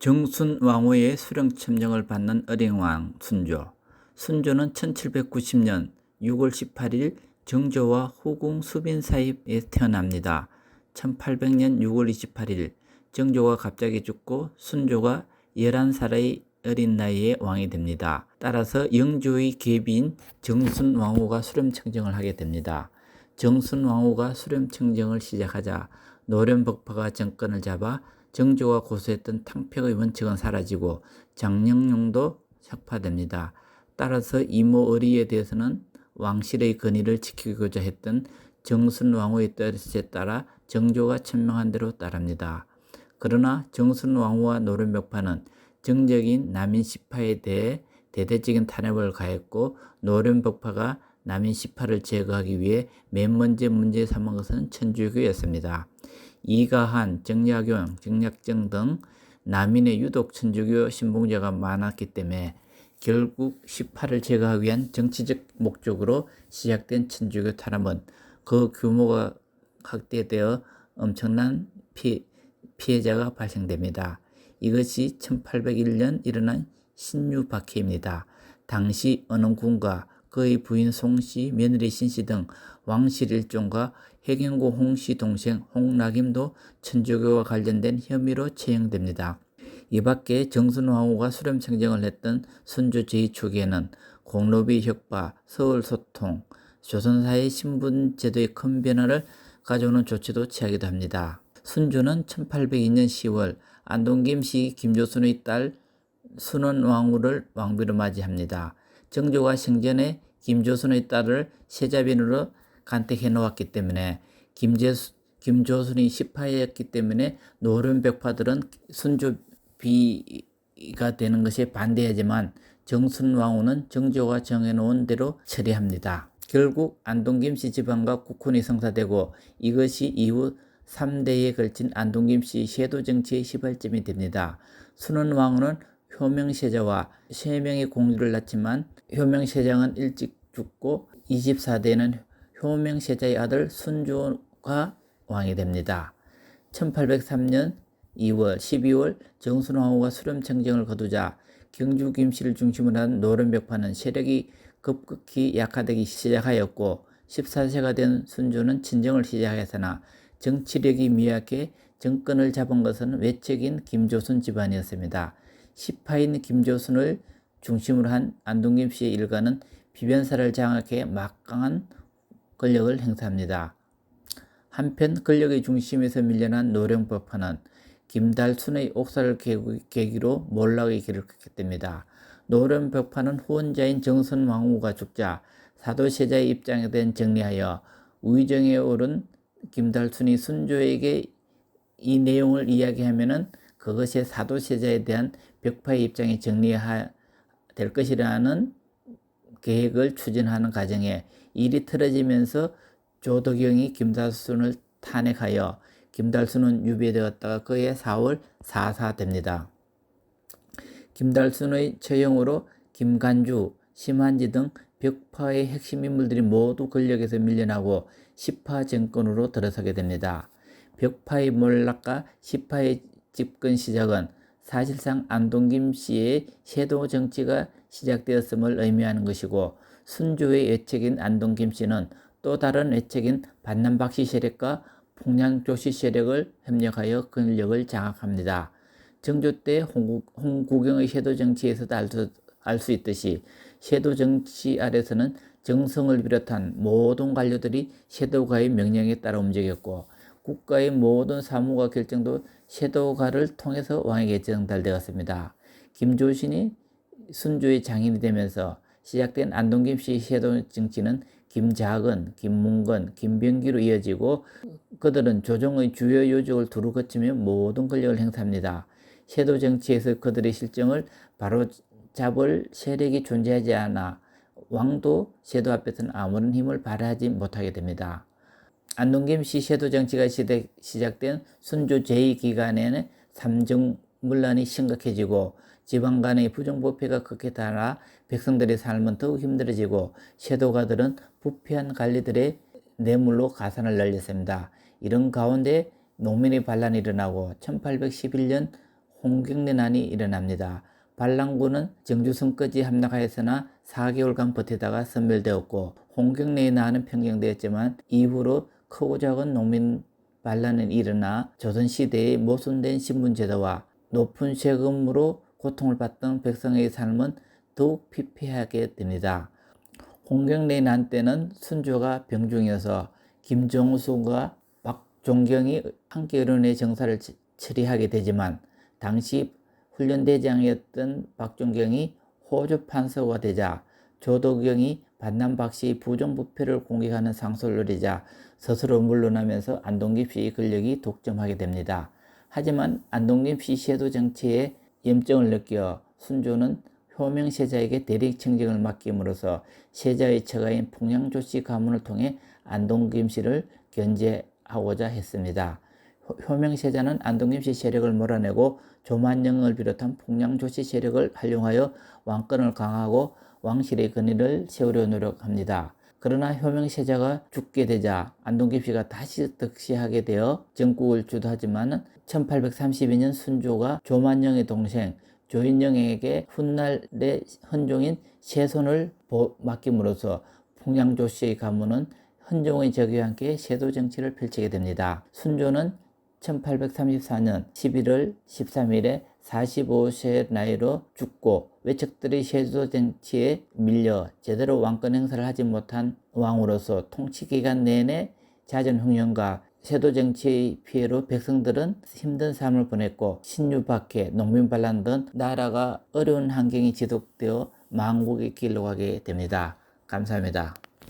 정순 왕후의 수령 첨령을 받는 어린왕 순조. 순조는 1790년 6월 18일 정조와 후궁 수빈 사이에 태어납니다. 1800년 6월 28일 정조가 갑자기 죽고 순조가 11살의 어린 나이에 왕이 됩니다. 따라서 영조의 계비인 정순 왕후가 수렴 청정을 하게 됩니다. 정순 왕후가 수렴 청정을 시작하자 노련복파가 정권을 잡아 정조가 고수했던 탕평의 원칙은 사라지고 장령용도 삭파됩니다. 따라서 이모 의리에 대해서는 왕실의 권위를 지키고자 했던 정순 왕후의 뜻에 따라 정조가 천명한 대로 따릅니다. 그러나 정순 왕후와 노련벽파는 정적인 남인 시파에 대해 대대적인 탄압을 가했고 노련벽파가 남인 시파를 제거하기 위해 맨 먼저 문제 삼은 것은 천주교였습니다. 이가한, 정약용, 정약정 등 남인의 유독 천주교 신봉자가 많았기 때문에 결국 시파를 제거하기 위한 정치적 목적으로 시작된 천주교 탄압은 그 규모가 확대되어 엄청난 피, 피해자가 발생됩니다. 이것이 1801년 일어난 신유박해입니다. 당시 언흥군과 그의 부인 송씨, 며느리 신씨 등 왕실 일종과 해경고 홍씨 동생 홍락임도 천주교와 관련된 혐의로 체형됩니다. 이 밖에 정순왕후가 수렴청정을 했던 순조 제2초기에는 공로비 혁파, 서울 소통, 조선사의 신분 제도의 큰 변화를 가져오는 조치도 취하기도 합니다. 순조는 1802년 10월 안동김 씨 김조순의 딸 순원왕후를 왕비로 맞이합니다. 정조가 생전에 김조순의 딸을 세자빈으로 간택해 놓았기 때문에 김재수, 김조순이 시파였기 때문에 노련백파들은 순조비가 되는 것에 반대하지만 정순왕후는 정조가 정해놓은 대로 처리합니다. 결국 안동김씨 집안과 국혼이 성사되고 이것이 이후 3대에 걸친 안동김씨 세도 정치의 시발점이 됩니다. 순원왕후는 효명세자와 세 명의 공주를 낳지만 효명세장은 일찍 죽고 24대는 효명세자의 아들 순조가 왕이 됩니다. 1803년 2월, 12월 정순왕후가 수렴청정을 거두자 경주 김씨를 중심으로 한 노련벽파는 세력이 급격히 약화되기 시작하였고 14세가 된 순조는 친정을 시작했으나 정치력이 미약해 정권을 잡은 것은 외척인 김조순 집안이었습니다. 시파인 김조순을 중심으로 한 안동김 씨의 일가는 비변사를 장악해 막강한 권력을 행사합니다. 한편 권력의 중심에서 밀려난 노령법파는 김달순의 옥사를 계기로 몰락의 길을 걷게 됩니다. 노령벽파는 후원자인 정선왕후가 죽자 사도세자의 입장에 대한 정리하여 우의정에 오른 김달순이 순조에게 이 내용을 이야기하면은 그것이 사도세자에 대한 벽파의 입장이 정리될 것이라는 계획을 추진하는 과정에 일이 틀어지면서 조덕영이 김달순을 탄핵하여 김달순은 유배되었다가 그해 4월 사사됩니다. 김달순의 처형으로 김간주, 심한지 등 벽파의 핵심 인물들이 모두 권력에서 밀려나고 시파 정권으로 들어서게 됩니다. 벽파의 몰락과 시파의 집권 시작은 사실상 안동김 씨의 섀도 정치가 시작되었음을 의미하는 것이고 순조의 외척인 안동김 씨는 또 다른 외척인 반남박 씨 세력과 풍량조 씨 세력을 협력하여 권력을 장악합니다. 정조 때 홍국, 홍구경의 섀도 정치에서도 알수 있듯이 섀도 정치 아래서는 정성을 비롯한 모든 관료들이 섀도가의 명령에 따라 움직였고 국가의 모든 사무와 결정도 섀도가를 통해서 왕에게 전달되었습니다. 김조신이 순조의 장인이 되면서 시작된 안동김 씨의 섀도 정치는 김자근, 김문건, 김병기로 이어지고 그들은 조정의 주요 요직을 두루 거치며 모든 권력을 행사합니다. 섀도 정치에서 그들의 실정을 바로 잡을 세력이 존재하지 않아 왕도 섀도 앞에서는 아무런 힘을 발휘하지 못하게 됩니다. 안동김 씨 섀도 정치가 시작된 순조 제2기간에는 삼정 문란이 심각해지고 지방 간의 부정부패가 극에 달아 백성들의 삶은 더욱 힘들어지고 섀도가들은 부패한 관리들의 뇌물로 가산을 날렸습니다. 이런 가운데 농민의 반란이 일어나고 1811년 홍경내난이 일어납니다. 반란군은 정주성까지 함락하였으나 4개월간 버티다가 섬멸되었고 홍경래의 난은 평정되었지만 이후로 크고 작은 농민 반란은 일어나 조선시대의 모순된 신분제도와 높은 세금으로 고통을 받던 백성의 삶은 더욱 피폐하게 됩니다. 홍경래 난 때는 순조가 병중이어서 김정수가 박종경이 함께 어른의 정사를 치- 처리하게 되지만 당시 훈련대장이었던 박종경이 호주 판서가 되자 조도경이 반남 박씨의 부정부패를 공격하는 노리자 스스로 물러나면서 안동김 씨의 권력이 독점하게 됩니다. 하지만 안동김 씨 시도 정치에 염증을 느껴 순조는 효명 세자에게 대리 청정을 맡김으로써 세자의 처가인 풍량조 씨 가문을 통해 안동김 씨를 견제하고자 했습니다. 효- 효명세자는 안동김 씨 세력을 몰아내고 조만영을 비롯한 풍량조 씨 세력을 활용하여 왕권을 강화하고 왕실의 권위를 세우려 노력합니다. 그러나 효명세자가 죽게 되자 안동김 씨가 다시 득시하게 되어 정국을 주도하지만 1832년 순조가 조만영의 동생 조인영에게 훗날의 헌종인 세손을 보- 맡김으로써 풍량조 씨의 가문은 헌종의 적위와 함께 세도 정치를 펼치게 됩니다. 순조는 1834년 11월 13일에 45세 나이로 죽고 외척들의 세도 정치에 밀려 제대로 왕권 행사를 하지 못한 왕으로서 통치 기간 내내 잦은 흉년과 세도 정치의 피해로 백성들은 힘든 삶을 보냈고 신유박해, 농민 반란 등 나라가 어려운 환경이 지속되어 망국의 길로 가게 됩니다. 감사합니다.